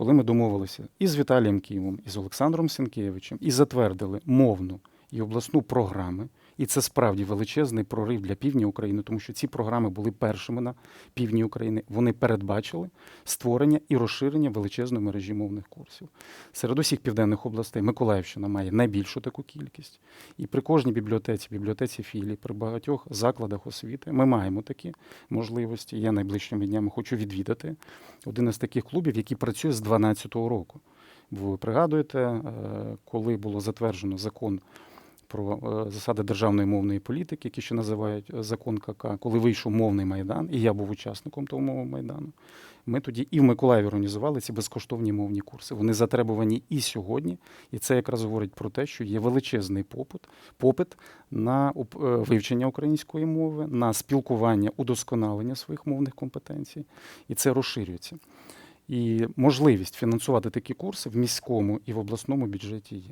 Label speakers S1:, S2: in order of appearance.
S1: коли ми домовилися і з Віталієм Кімом, і з Олександром Сінкевичем, і затвердили мовну і обласну програми. І це справді величезний прорив для півдня України, тому що ці програми були першими на півдні України. Вони передбачили створення і розширення величезної мережі мовних курсів. Серед усіх південних областей Миколаївщина має найбільшу таку кількість. І при кожній бібліотеці, бібліотеці філії, при багатьох закладах освіти ми маємо такі можливості. Я найближчими днями хочу відвідати один із таких клубів, який працює з 2012 року. Ви пригадуєте, е, коли було затверджено закон про е, засади державної мовної політики, які ще називають е, закон КК, коли вийшов мовний майдан, і я був учасником того мовного майдану. Ми тоді і в Миколаєві організували ці безкоштовні мовні курси. Вони затребувані і сьогодні, і це якраз говорить про те, що є величезний попит, попит на е, вивчення української мови, на спілкування, удосконалення своїх мовних компетенцій, і це розширюється. І можливість фінансувати такі курси в міському і в обласному бюджеті є.